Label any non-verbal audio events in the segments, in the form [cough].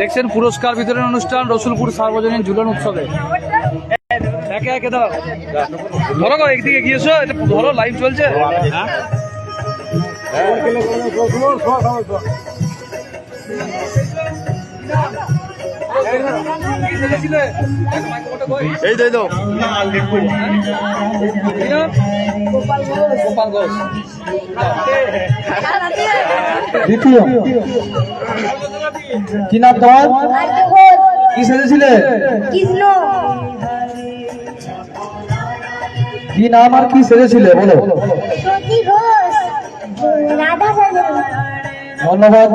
দেখছেন পুরস্কার বিতরণ অনুষ্ঠান রসুলপুর সার্বজনীন ঝুলন উৎসবে। একে একে দাও। ধরো একদিকে গিয়েছো এটা ধরো লাইভ চলছে। এই গোপাল ঘোষ দ্বিতীয়। কি নাম তোমার? কি সেজেছিলে? কৃষ্ণ। কি নাম আর কি সেজেছিলে? বলো। ধন্যবাদ।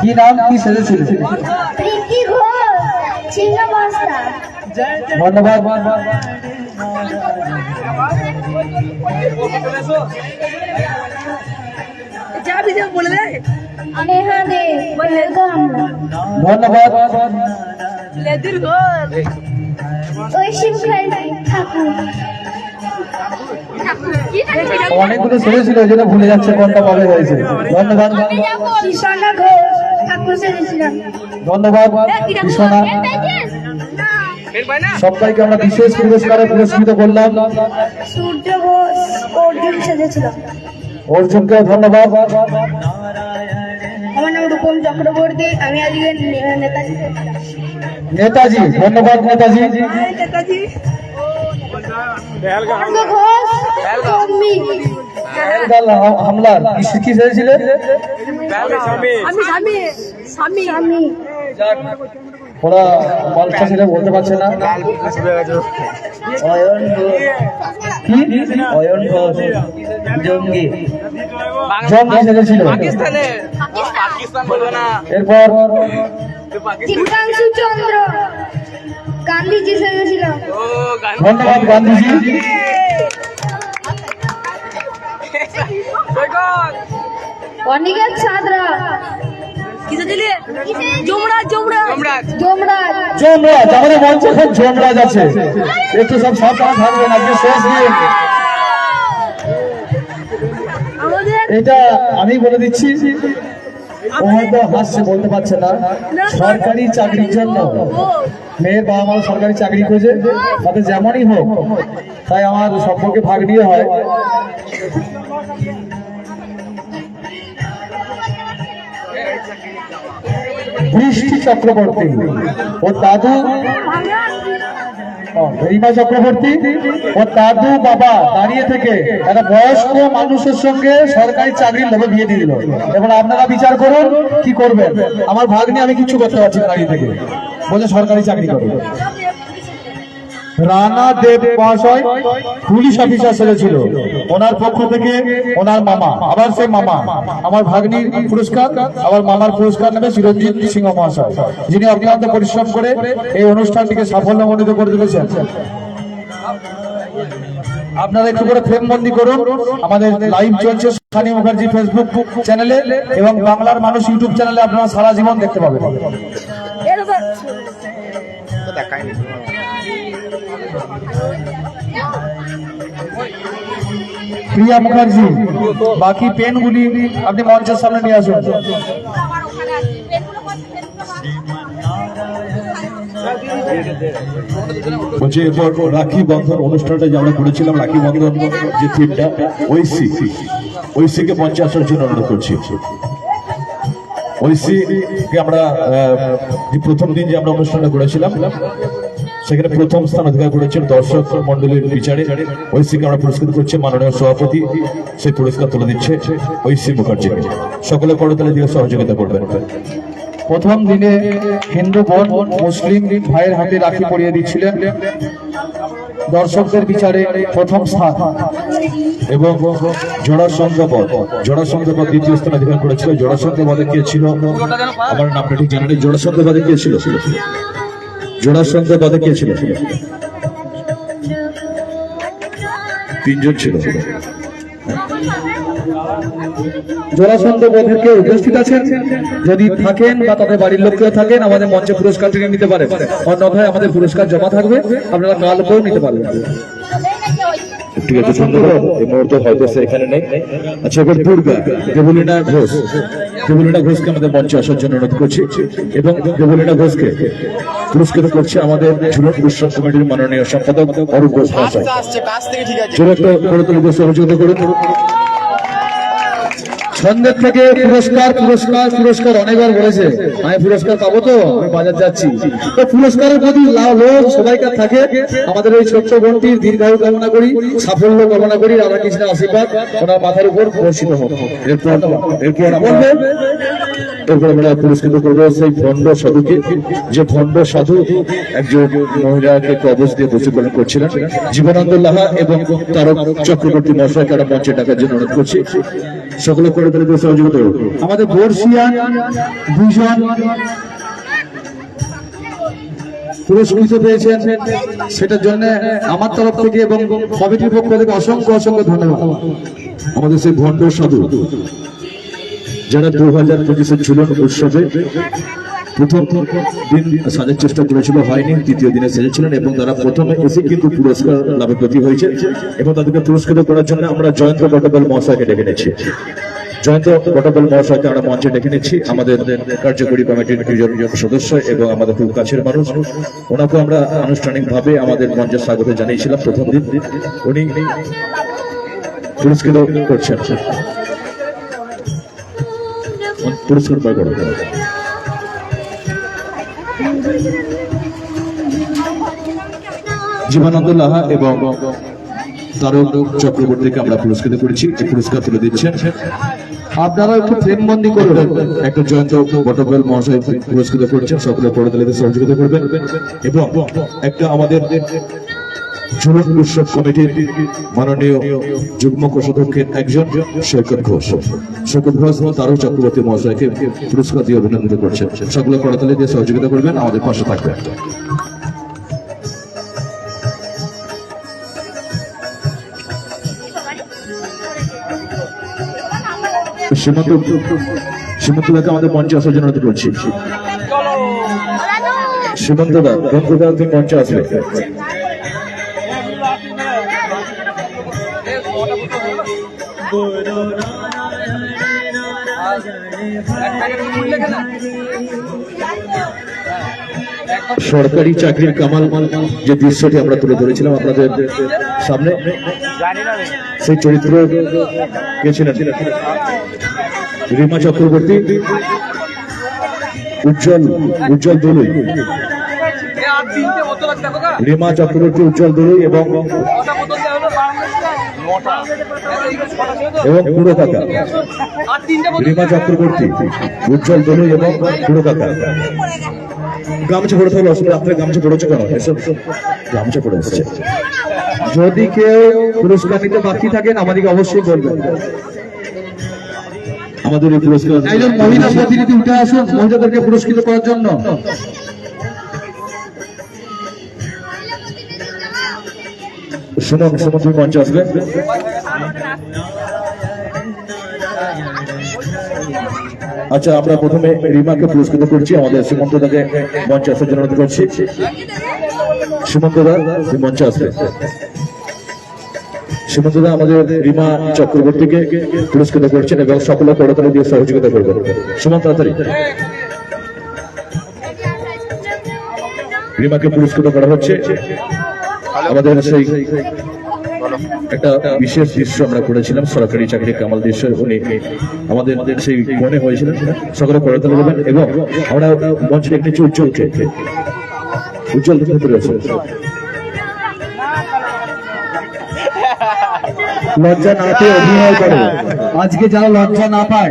কি নাম কি সেজেছিল ধন্যবাদ। ধন্যবাদ। মুখার্জি ঠাকুর। অনেকগুলো সেজেছিল ওই জন্য ভুলে যাচ্ছে কোনটা কবে হয়েছে। ধন্যবাদ ধন্যবাদ কৃষ্ণা সবাইকে আমরা বিশেষ পুরস্কারে পুরস্কৃত করলাম। সূর্য ঘোষ অর্জুন সেজেছিলাম। অর্জুনকে ধন্যবাদ। আমার নাম রূপম চক্রবর্তী আমি আজকে নেতাজি নেতাজি ধন্যবাদ নেতাজি। নেতাজি। কি- স্বামী। স্বামী স্বামী। ওরা মালটা ছেলে বলতে পারছে না। অয়ন ঘোষ। কি? অয়ন ঘোষ। জঙ্গি। এরপর দীপকাংশু চন্দ্র। গান্ধীজি ধন্যবাদ গান্ধীজি। [laughs] অনিকেত আমাদের মঞ্চে এখন জমরাজ আছে। একটু সব সাবধানে থাকবেন আজকে শেষ দিন আমাদের এটা আমি বলে দিচ্ছি হাসছে, বলতে পারছে না। সরকারি চাকরির জন্য। মেয়ের বাবা মা সরকারি চাকরি খোঁজে, তাতে যেমনই হোক, তাই আমার সম্পর্কে ভাগ নিয়ে হয়। বৃষ্টি চক্রবর্তী ও দাদু রিমা চক্রবর্তী ও দাদু বাবা দাঁড়িয়ে থেকে একটা বয়স্ক মানুষের সঙ্গে সরকারি চাকরির লোভে বিয়ে দিয়ে দিল। এবার আপনারা বিচার করুন, কি করবেন? আমার ভাগ্নে আমি কিছু করতে পারছি দাঁড়িয়ে থেকে। বলছে সরকারি চাকরি করবে রানা দেব মহাশয় পুলিশ অফিসার সেজেছিল ওনার পক্ষ থেকে ওনার মামা আবার সেই মামা আমার ভাগ্নির পুরস্কার আবার মামার পুরস্কার নেবে চিরঞ্জিত সিংহ মহাশয় যিনি অক্লান্ত পরিশ্রম করে এই অনুষ্ঠানটিকে সাফল্যমণ্ডিত করে তুলেছেন। আপনারা একটু করে ফ্রেম বন্দি করুন। আমাদের লাইভ চলছে সানি মুখার্জি ফেসবুক চ্যানেলে এবং বাংলার মানুষ ইউটিউব চ্যানেলে আপনারা সারা জীবন দেখতে পাবেন। প্রিয়া মুখার্জি, বাকি পেনগুলি আপনি মঞ্চের সামনে নিয়ে আসুন। বলছি, এরপর রাখি বন্ধন অনুষ্ঠানটা যে আমরা করেছিলাম, রাখি বন্ধন যে থিমটা ঐসি ঐসিকে মঞ্চে আসার জন্য অনুরোধ করছি। ঐসি কে আমরা প্রথম দিন যে আমরা অনুষ্ঠানটা করেছিলাম সেখানে প্রথম স্থান অধিকার করেছেন দর্শক মন্ডলীর বিচারে। ঐসিকে আমরা পুরস্কৃত করছি মাননীয় সভাপতি। সেই পুরস্কার তুলে দিচ্ছে ঐসি মুখার্জিকে সকলে করতালে দিয়ে সহযোগিতা করবেন। প্রথম দিনে হিন্দু বোন মুসলিম ভাইয়ের হাতে রাখি পরিয়ে দিচ্ছিলেন। দর্শকদের বিচারে প্রথম স্থান। এবং জোড়াসংঘ পদ জোড়াসংঘ পদ দ্বিতীয় স্থান অধিকার করেছিল। জোড়াসংঘ পদে কে ছিল? আমার নামটা ঠিক জানা নেই। জোড়াসংঘ পদে কে ছিল? জোড়াসংঘ পদে কে ছিল? তিনজন ছিল। উপস্থিত আছেন? যদি থাকেন বা তাদের বাড়ির লোক কেউ থাকেন, আমাদের মঞ্চে পুরস্কার থেকে নিতে পারেন। অন্যথায় আমাদের পুরস্কার জমা থাকবে, আপনারা কালকেও নিতে পারবেন। ঠিক আছে, ধন্যবাদ। এই মুহূর্তে হয়তো এখানে নেই। আচ্ছা এবার দুর্গা ঘোষ। দেবলীনা ঘোষকে আমাদের মঞ্চে আসার জন্য অনুরোধ করছি। এবং দেবলীনা ঘোষকে পুরস্কৃত করছে আমাদের ঝুলন উৎসব কমিটির মাননীয় সম্পাদক অরূপ ঘোষ মহাশয়। একটা করে তুলে সহযোগিতা করুন। ছন্দের থেকে পুরস্কার পুরস্কার পুরস্কার অনেকবার বলেছে। আমি পুরস্কার পাবো তো? আমি বাজার যাচ্ছি। তো পুরস্কারের প্রতি লাভ লোক সবাইকার থাকে। আমাদের এই ছোট্ট বোনটির দীর্ঘায়ু কামনা করি সাফল্য কামনা করি। রাধা কৃষ্ণের আশীর্বাদ ওনার মাথার উপর বর্ষিত হোক। এরপর এরপর আমরা এরপর আমরা পুরস্কৃত করব সেই ভণ্ড সাধুকে। যে ভণ্ড সাধু একজন মহিলাকে কবচ দিয়ে প্রচুরকরণ করছিলেন। জীবনানন্দ লাহা এবং তারক চক্রবর্তী মশাইকে আমরা মঞ্চে ডাকার জন্য অনুরোধ করছি। সকলে করে তাদের সহযোগিতা আমাদের বর্ষিয়ান দুজন পুরস্কৃত পেয়েছেন। সেটার জন্য আমার তরফ থেকে এবং কমিটির পক্ষ থেকে অসংখ্য অসংখ্য ধন্যবাদ। আমাদের সেই ভণ্ড সাধু যারা দু হাজার পঁচিশের ঝুলন উৎসবে প্রথম দিন সাজার চেষ্টা করেছিল, হয়নি তৃতীয় দিনে সেজেছিলেন এবং তারা প্রথমে এসে কিন্তু পুরস্কার লাভে প্রতি হয়েছে এবং তাদেরকে পুরস্কৃত করার জন্য আমরা জয়ন্ত গটবল মহাশয়কে ডেকে নিচ্ছি জয়ন্ত গটবল মহাশয়কে আমরা মঞ্চে ডেকে নিচ্ছি আমাদের কার্যকরী কমিটির দুজন সদস্য এবং আমাদের খুব কাছের মানুষ। ওনাকে আমরা আনুষ্ঠানিকভাবে আমাদের মঞ্চে স্বাগত জানিয়েছিলাম প্রথম দিন। উনি পুরস্কৃত করছেন। পুরস্কার পাই জীবনানন্দ লাহা এবং তারক চক্রবর্তীকে আমরা পুরস্কৃত করেছি এই পুরস্কার তুলে দিচ্ছেন। আপনারা একটু প্রেমবন্দি করুন একটা জয়ন্ত বটবেল মহাশয় পুরস্কৃত করছেন সকলে পড়াতালিতে সহযোগিতা করবেন। এবং একটা আমাদের ঝুলন উৎসব কমিটির মাননীয় যুগ্ম কোষাধ্যক্ষের একজন সৈকত ঘোষ। সৈকত ঘোষ তারও চক্রবর্তী মহাশয়কে পুরস্কার দিয়ে অভিনন্দিত করছেন। সকলে করতালি দিয়ে সহযোগিতা করবেন, আমাদের পাশে থাকবেন। সীমন্ত দাকে আমাদের মঞ্চে আসার জন্য অনুরোধ করছি সীমন্তদা বন্ধুদা তুমি মঞ্চে আসবে সরকারি চাকরির কামাল যে দৃশ্যটি আমরা তুলে ধরেছিলাম আপনাদের সামনে, সেই চরিত্র রিমা চক্রবর্তী, উজ্জ্বল উজ্জ্বল গা। রিমা চক্রবর্তী, উজ্জ্বল দলুই এবং? এবং পুরো কাকা রিমা চক্রবর্তী, উজ্জ্বল দলুই এবং পুরো কাকা গামছা পড়ে থাকলে অসুবিধা আপনার গামছা পড়েছে কেন? এসব গামছা পড়ে এসেছে। যদি কেউ পুরস্কার নিতে বাকি থাকেন আমাদেরকে অবশ্যই বলবেন। আমাদের এই পুরস্কার একজন মহিলা প্রতিনিধি উঠে আসুন মহিলাদেরকে পুরস্কৃত করার জন্য। সুমন সুমন তুমি মঞ্চে আসবে। আচ্ছা আমরা প্রথমে রিমাকে পুরস্কৃত করছি, আমাদের সুমন্ত দাকে মঞ্চে আসার জন্য করছি। সুমন্ত দা আসবে সুমন্ত আমাদের রিমা চক্রবর্তীকে পুরস্কৃত করছেন এবং সকলে করতালি দিয়ে সহযোগিতা করবেন। সুমন্ত তাড়াতাড়ি। রিমাকে পুরস্কৃত করা হচ্ছে। আমাদের সেই একটা বিশেষ দৃশ্য আমরা করেছিলাম, সরকারি চাকরি কামাল দৃশ্য, উনি আমাদের সেই মনে হয়েছিলেন, সকলে করে তুলে দেবেন এবং আমরা মঞ্চে একটি উজ্জ্বল ভেতরে আছে লজ্জা না পেয়ে অভিনয় করে। আজকে যারা লজ্জা না পায়,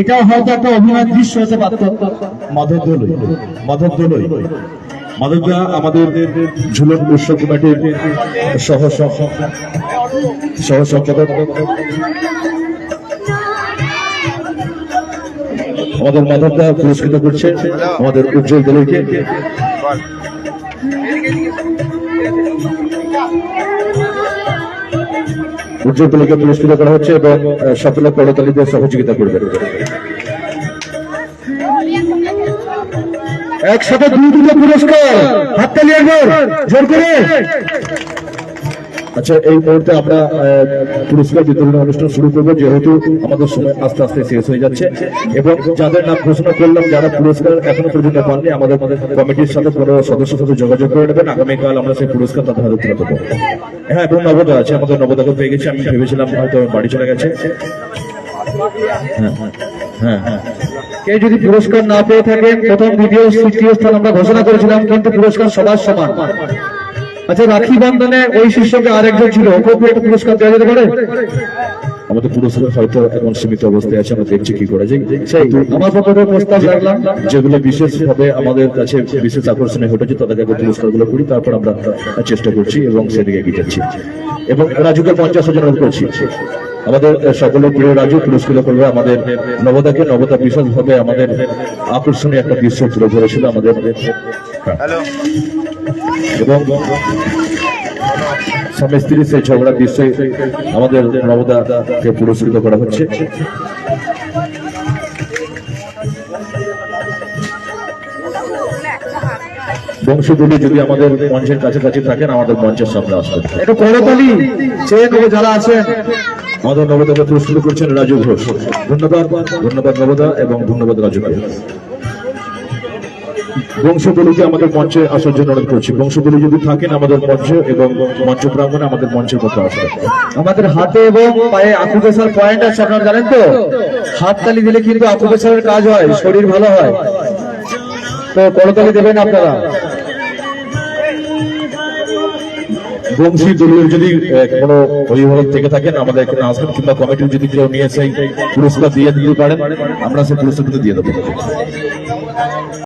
এটাও হয়তো একটা অভিনয় দৃশ্য হতে পারত। মাধব দলই মাধব দলই। মাধবদা আমাদের ঝুলন উৎসব কমিটির সহ সহ আমাদের মাধবদা পুরস্কৃত করছে আমাদের উজ্জ্বল দলকে। উজ্জ্বল দলকে পুরস্কৃত করা হচ্ছে এবং সকলে করতালিতে সহযোগিতা করবে। একসাথে দুই দুটো পুরস্কার। হাততালি একবার, জোর করে। আচ্ছা এই মুহূর্তে আমরা পুরস্কার বিতরণ অনুষ্ঠান শুরু করব, যেহেতু আমাদের সময় আস্তে আস্তে শেষ হয়ে যাচ্ছে। এবং যাদের নাম ঘোষণা করলাম, যারা পুরস্কার এখনও পর্যন্ত পাননি, আমাদের কমিটির সাথে কোনো সদস্যের সাথে যোগাযোগ করে নেবেন। আগামীকাল আমরা সেই পুরস্কার তাদের হাতে তুলে দেবো। হ্যাঁ এবং নবদা আছে, আমাদের নবদাকে পেয়ে গেছি। আমি ভেবেছিলাম হয়তো বাড়ি চলে গেছে। হ্যাঁ হ্যাঁ হ্যাঁ হ্যাঁ। কেউ যদি পুরস্কার না পেয়ে প্রথম দ্বিতীয় তৃতীয় স্থান আমরা ঘোষণা করেছিলাম কিন্তু পুরস্কার সবার সমান। আচ্ছা রাখি বন্ধনে ওই শিষ্যকে আরেকজন ছিল ওকে একটা পুরস্কার দেওয়া যেতে পারে? আমাদের পুরস্কার হয়তো এখন সীমিত অবস্থায় আছে আমরা দেখছি কি করা যায়। আমার পক্ষ প্রস্তাব রাখলাম। যেগুলো বিশেষ ভাবে আমাদের কাছে বিশেষ আকর্ষণীয় ঘটেছে তাদেরকে আগে পুরস্কারগুলো করি তারপর আমরা চেষ্টা করছি এবং সেদিকে এগিয়ে যাচ্ছি। এবং রাজুকে পঞ্চাশ হাজার করছি। আমাদের সকলের প্রিয় রাজু পুরস্কৃত করবে আমাদের নবদাকে। নবদা বিশেষ ভাবে আমাদের আকর্ষণীয় একটা দৃশ্য তুলে ধরেছিল আমাদের। এবং স্বামী স্ত্রী সেই ঝগড়া দৃশ্যে আমাদের নবদাকে পুরস্কৃত করা হচ্ছে। বংশগুলি যদি আমাদের মঞ্চের কাছাকাছি থাকেন আমাদের মঞ্চের সামনে আসবেন। একটু করতালি চেয়ে নেব যারা আছেন। আমাদের নবদাকে শুরু করছেন রাজু ঘোষ। ধন্যবাদ ধন্যবাদ নবদা এবং ধন্যবাদ রাজুকে বংশগুলিকে আমাদের মঞ্চে আসার জন্য অনুরোধ করছি। বংশগুলি যদি থাকেন আমাদের মঞ্চ এবং মঞ্চ প্রাঙ্গণে আমাদের মঞ্চের মতো আসবেন আমাদের হাতে এবং পায়ে আকুপেশার পয়েন্ট আছে, আপনারা জানেন তো? হাততালি দিলে কিন্তু আকুপেশারের কাজ হয়, শরীর ভালো হয়। তো করতালি দেবেন আপনারা? বংশী দলীয় যদি কোনো অভিভাবক থেকে থাকেন, আমাদের এখানে আসবেন কিংবা কমিটির যদি কেউ নিয়ে সেই পুরস্কার দিয়ে দিতে পারেন, আমরা সেই পুরস্কার দিয়ে দেবো।